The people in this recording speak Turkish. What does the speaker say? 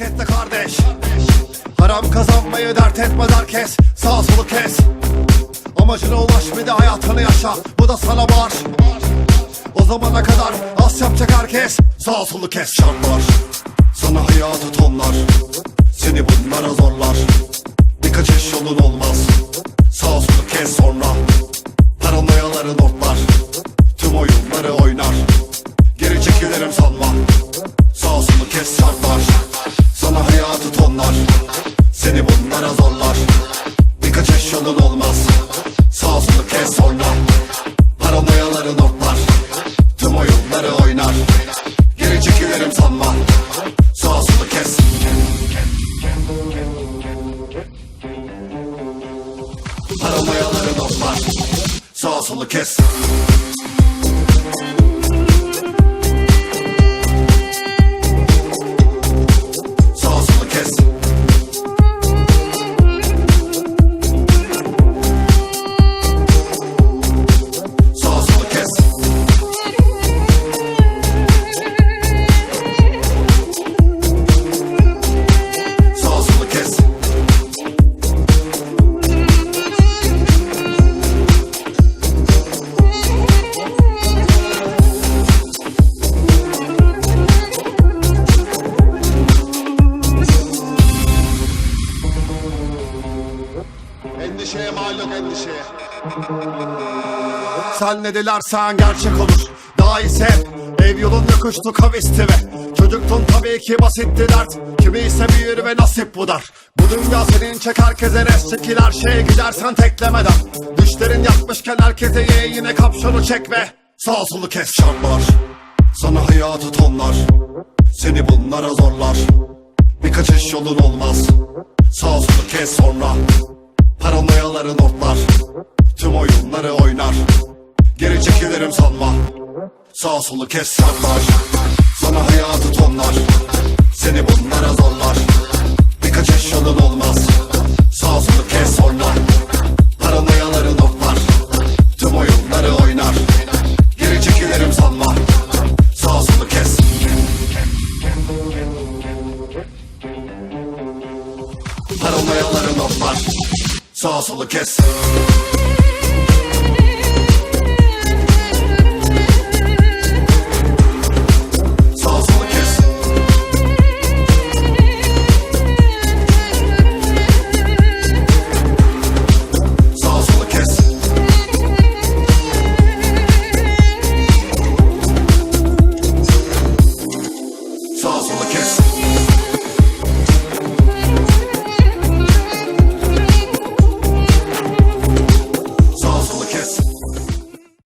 markette kardeş. Haram kazanmayı dert etme herkes Sağ solu kes. Amacına ulaş bir de hayatını yaşa. Bu da sana bağış. O zamana kadar az yapacak herkes. Sağ solu kes şartlar Sana hayatı tonlar. Seni bunlara zorlar Yolun olmaz Sağ solu kes sonra Paranoyaları notlar Tüm oyunları oynar. Geri çekilirim sanma Sağ solu kes Paranoyaları notlar Sağ solu kes Endişeye mal yok endişeye. Sen ne dilersen gerçek olur. Daha iyisi hep Ev yolun yokuştu kavisti ve Çocuktun tabii ki basitti dert. Kimi ise büyür ve nasip bu dar. Bu dünya senin çek herkese res. Çekil her şeye gidersen teklemeden Düşlerin yakmışken herkese ye yine kapşonu çek ve Sağ solu kes şartlar Sana hayatı tonlar. Seni bunlara zorlar. Birkaç iş yolun olmaz. Sağ solu kes sonra Paranoyaları notlar. Tüm oyunları oynar. Geri çekilirim sanma. Sağ solu kes şartlar Sana hayatı tonlar. Seni bunlara zorlar Paranoyaları notlar Sağ solu kes